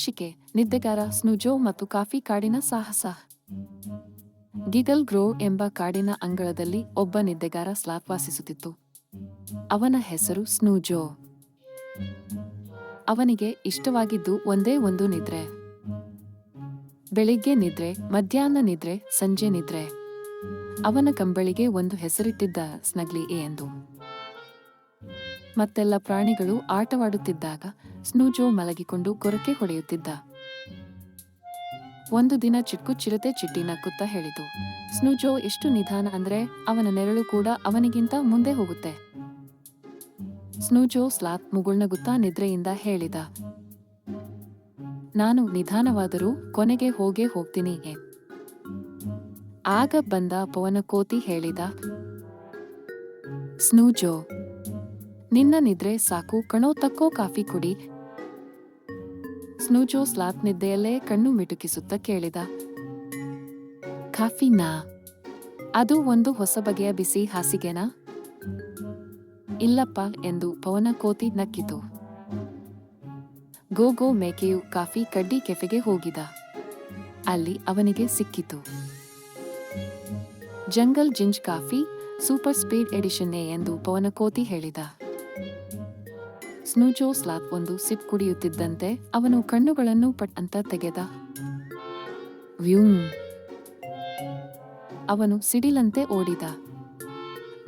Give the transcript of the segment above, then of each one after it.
ಶೀರ್ಷಿಕೆ ನಿದ್ದೆಗಾರ ಸ್ನುಜೋ ಮತ್ತು ಕಾಫಿ ಕಾಡಿನ ಸಾಹಸ. ಗಿಗಲ್ ಗ್ರೋ ಎಂಬ ಕಾಡಿನ ಅಂಗಳದಲ್ಲಿ ಒಬ್ಬ ನಿದ್ದೆಗಾರ ಸ್ಲಾಪ್ ವಾಸಿಸುತ್ತಿತ್ತು. ಅವನ ಹೆಸರು ಸ್ನೂಜೋ. ಅವನಿಗೆ ಇಷ್ಟವಾಗಿದ್ದು ಒಂದೇ ಒಂದು ನಿದ್ರೆ. ಬೆಳಿಗ್ಗೆ ನಿದ್ರೆ, ಮಧ್ಯಾಹ್ನ ನಿದ್ರೆ, ಸಂಜೆ ನಿದ್ರೆ. ಅವನ ಕಂಬಳಿಗೆ ಒಂದು ಹೆಸರಿಟ್ಟಿದ್ದ ಸ್ನಗ್ಲಿ ಎಂದು. ಮತ್ತೆಲ್ಲ ಪ್ರಾಣಿಗಳು ಆಟವಾಡುತ್ತಿದ್ದಾಗ ಸ್ನೂಜೋ ಮಲಗಿಕೊಂಡು ಕೊರಕೆ ಹೊಡೆಯುತ್ತಿದ್ದ ಒಂದು ದಿನ ಚಿಕ್ಕು ಚಿರತೆ ಚಿಟ್ಟಿ ನಕ್ಕುತ್ತಾ ಹೇಳಿತು, ಸ್ನೂಜೋ, ಎಷ್ಟು ನಿಧಾನ ಅಂದ್ರೆ ಅವನ ನೆರಳು ಕೂಡ ಅವನಿಗಿಂತ ಮುಂದೆ ಹೋಗುತ್ತೆ. ಸ್ನೂಜೋ ಸ್ಲಾತ್ ಮುಗುಳ್ನಗುತ್ತಾ ನಿದ್ರೆಯಿಂದ ಹೇಳಿದ, ನಾನು ನಿಧಾನವಾದರೂ ಕೊನೆಗೆ ಹೋಗೇ ಹೋಗ್ತೀನಿ ಆಗ ಬಂದ ಪವನಕೋತಿ ಹೇಳಿದ, ಸ್ನೂಜೋ, ನಿನ್ನ ನಿದ್ರೆ ಸಾಕು, ಕಣೋ, ತಕ್ಕೋ ಕಾಫಿ ಕುಡಿ ಸ್ನೂಜೋ ಸ್ಲಾತ್ ನಿದ್ದೆಯಲ್ಲೇ ಕಣ್ಣು ಮಿಟುಕಿಸುತ್ತ ಕೇಳಿದ. ಕಾಫಿನಾ? ಅದು ಒಂದು ಹೊಸ ಬಗೆಯ ಬಿಸಿ ಹಾಸಿಗೆನಾ? ಇಲ್ಲಪ್ಪ ಎಂದು ಪವನ ಕೋತಿ ನಕ್ಕಿತು. ಗೋಗೋ ಮೇಕೆಯು ಕಾಫಿ ಕಡ್ಡಿ ಕೆಫೆಗೆ ಹೋಗಿದ. ಅಲ್ಲಿ ಅವನಿಗೆ ಸಿಕ್ಕಿತು. ಜಂಗಲ್ ಜಿಂಜ್ ಕಾಫಿ ಸೂಪರ್ ಸ್ಪೀಡ್ ಎಡಿಷನ್ನೇ ಎಂದು ಪವನಕೋತಿ ಹೇಳಿದ. ಸ್ನೂಜೋ ಸ್ಲಾಪ್ ಒಂದು ಸಿಪ್ ಕುಡಿಯುತ್ತಿದ್ದಂತೆ ಅವನು ಕಣ್ಣುಗಳನ್ನು ಪಟ್ ಅಂತ ತೆಗೆದ. ಅವನು ಸಿಡಿಲಂತೆ ಓಡಿದ.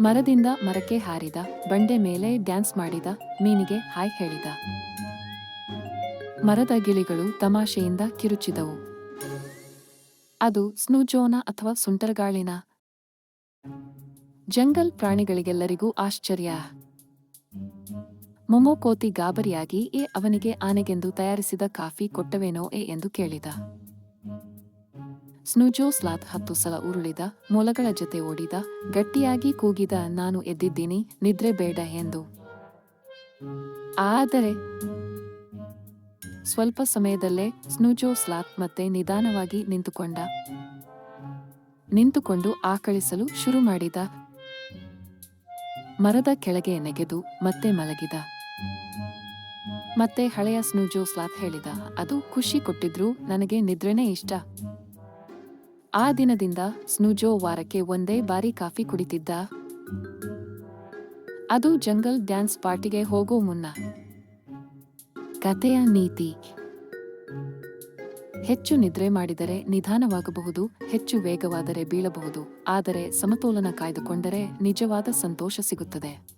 ಮರದಿಂದ ಮರಕ್ಕೆ ಹಾರಿದ, ಬಂಡೆ ಮೇಲೆ ಡ್ಯಾನ್ಸ್ ಮಾಡಿದ, ಮೀನಿಗೆ ಹಾಯ್ ಹೇಳಿದ. ಮರದ ಗಿಳಿಗಳು ತಮಾಷೆಯಿಂದ ಕಿರುಚಿದವು. ಅದು ಸ್ನೂಜೋನ ಅಥವಾ ಸುಂಟರ್ಗಾಳಿನ. ಜಂಗಲ್ ಪ್ರಾಣಿಗಳಿಗೆಲ್ಲರಿಗೂ ಆಶ್ಚರ್ಯ. ಮೊಮೋಕೋತಿ ಗಾಬರಿಯಾಗಿ ಏ ಅವನಿಗೆ ಆನೆಗೆಂದು ತಯಾರಿಸಿದ ಕಾಫಿ ಕೊಟ್ಟವೇನೋ ಎ ಎಂದು ಕೇಳಿದ. ಸ್ನೂಜೋ ಸ್ಲಾತ್ ಹತ್ತು ಸಲ ಉರುಳಿದ, ಮೊಲಗಳ ಜೊತೆ ಓಡಿದ, ಗಟ್ಟಿಯಾಗಿ ಕೂಗಿದ, ನಾನು ಎದ್ದಿದ್ದೀನಿ, ನಿದ್ರೆ ಬೇಡ ಎಂದು. ಆದರೆ ಸ್ವಲ್ಪ ಸಮಯದಲ್ಲೇ ಸ್ನೂಜೋ ಸ್ಲಾತ್ ಮತ್ತೆ ನಿಧಾನವಾಗಿ ನಿಂತುಕೊಂಡ. ನಿಂತುಕೊಂಡು ಆಕಳಿಸಲು ಶುರು ಮಾಡಿದ. ಮರದ ಕೆಳಗೆ ನೆಗೆದು ಮತ್ತೆ ಮಲಗಿದ. ಮತ್ತೆ ಹಳೆಯ ಸ್ನೂಜೋ ಸ್ಲಾತ್ ಹೇಳಿದ, ಅದು ಖುಷಿ ಕೊಟ್ಟಿದ್ರು, ನನಗೆ ನಿದ್ರೆನೇ ಇಷ್ಟ. ಆ ದಿನದಿಂದ ಸ್ನೂಜೋ ವಾರಕ್ಕೆ ಒಂದೇ ಬಾರಿ ಕಾಫಿ ಕುಡಿತಿದ್ದ. ಅದು ಜಂಗಲ್ ಡ್ಯಾನ್ಸ್ ಪಾರ್ಟಿಗೆ ಹೋಗೋ ಮುನ್ನ. ಕಥೆಯ ನೀತಿ. ಹೆಚ್ಚು ನಿದ್ರೆ ಮಾಡಿದರೆ ನಿಧಾನವಾಗಬಹುದು, ಹೆಚ್ಚು ವೇಗವಾದರೆ ಬೀಳಬಹುದು, ಆದರೆ ಸಮತೋಲನ ಕಾಯ್ದುಕೊಂಡರೆ ನಿಜವಾದ ಸಂತೋಷ ಸಿಗುತ್ತದೆ.